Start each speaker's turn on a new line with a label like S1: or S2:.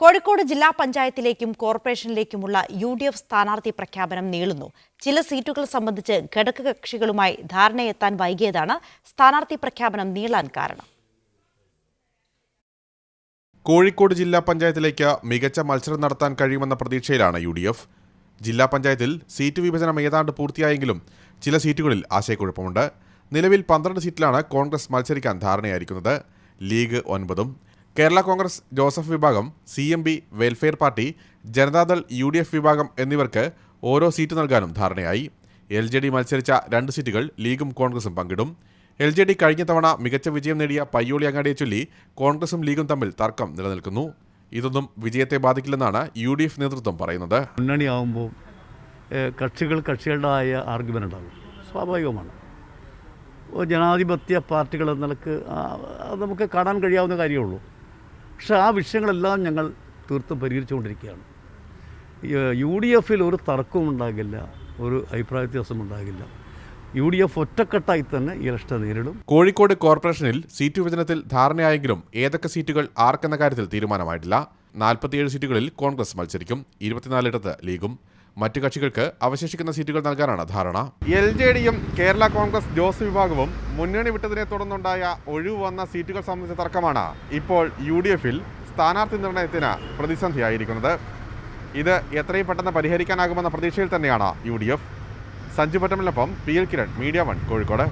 S1: കോഴിക്കോട് ജില്ലാ പഞ്ചായത്തിലേക്കും കോർപ്പറേഷനിലേക്കുമുള്ള യു ഡി എഫ് സ്ഥാനാർത്ഥി പ്രഖ്യാപനം നീളുന്നു. ചില സീറ്റുകൾ സംബന്ധിച്ച് ഘടകകക്ഷികളുമായി ധാരണയെത്താൻ വൈകിയതാണ് സ്ഥാനാർത്ഥി പ്രഖ്യാപനം നീളാൻ കാരണം.
S2: കോഴിക്കോട് ജില്ലാ പഞ്ചായത്തിലേക്ക് മികച്ച മത്സരം നടത്താൻ കഴിയുമെന്ന പ്രതീക്ഷയിലാണ് യു ഡി എഫ്. ജില്ലാ പഞ്ചായത്തിൽ സീറ്റ് വിഭജനം ഏതാണ്ട് പൂർത്തിയായെങ്കിലും ചില സീറ്റുകളിൽ ആശയക്കുഴപ്പമുണ്ട്. നിലവിൽ പന്ത്രണ്ട് സീറ്റിലാണ് കോൺഗ്രസ് മത്സരിക്കാൻ ധാരണയായിരിക്കുന്നത്. ലീഗ് ഒൻപതും കേരള കോൺഗ്രസ് ജോസഫ് വിഭാഗം C M B welfare party Janata Dal U D F വിഭാഗം എന്നിവർക്ക് ഓരോ സീറ്റ് നൽകാനും ധാരണയായി. എൽ ജെ ഡി മത്സരിച്ച രണ്ട് സീറ്റുകൾ ലീഗും കോൺഗ്രസും പങ്കിടും. എൽ ജെ ഡി കഴിഞ്ഞ തവണ മികച്ച വിജയം നേടിയ പയ്യോളി അങ്ങാടിയെ ചൊല്ലി കോൺഗ്രസും ലീഗും തമ്മിൽ തർക്കം നിലനിൽക്കുന്നു. ഇതൊന്നും വിജയത്തെ ബാധിക്കില്ലെന്നാണ് യു ഡി എഫ് നേതൃത്വം പറയുന്നത്.
S3: മുന്നണിയാകുമ്പോൾ ഏഹ്, കക്ഷികൾ കക്ഷികളുടേതായ ആർഗ്യുമെന്റ് ഉണ്ടാകും. സ്വാഭാവികമാണ് ജനാധിപത്യ പാർട്ടികൾ എന്ന നിലയ്ക്ക് നമുക്ക് കാണാൻ കഴിയാവുന്ന കാര്യമുള്ളൂ പക്ഷേ ആ വിഷയങ്ങളെല്ലാം ഞങ്ങൾ തീർത്തും പരിഹരിച്ചുകൊണ്ടിരിക്കുകയാണ്. യു ഡി എഫിൽ ഒരു തർക്കവും ഉണ്ടാകില്ല ഒരു അഭിപ്രായ വ്യത്യാസം ഉണ്ടാകില്ല. യു ഡി എഫ് ഒറ്റക്കെട്ടായി തന്നെ ഈ ഇലക്ഷൻ നേരിടും.
S2: കോഴിക്കോട് കോർപ്പറേഷനിൽ സീറ്റ് വിഭജനത്തിൽ ധാരണയായെങ്കിലും ഏതൊക്കെ സീറ്റുകൾ ആർക്കെന്ന കാര്യത്തിൽ തീരുമാനമായിട്ടില്ല. നാൽപ്പത്തിയേഴ് സീറ്റുകളിൽ കോൺഗ്രസ് മത്സരിക്കും ഇരുപത്തിനാലിടത്ത് ലീഗും. മറ്റു കക്ഷികൾക്ക് അവശേഷിക്കുന്ന സീറ്റുകൾ നൽകാനാണ് ധാരണ. എൽ ജെ ഡിയും കേരള കോൺഗ്രസ് ജോസ് വിഭാഗവും മുന്നണി വിട്ടതിനെ തുടർന്നുണ്ടായ ഒഴിവ് വന്ന സീറ്റുകൾ സംബന്ധിച്ച തർക്കമാണ് ഇപ്പോൾ യു ഡി എഫിൽ സ്ഥാനാർത്ഥി നിർണയത്തിന് പ്രതിസന്ധിയായിരിക്കുന്നത്. ഇത് എത്രയും പെട്ടെന്ന് പരിഹരിക്കാനാകുമെന്ന പ്രതീക്ഷയിൽ തന്നെയാണ് U D F Sanju പട്ടമിനൊപ്പം P L Kiran media one Kozhikode.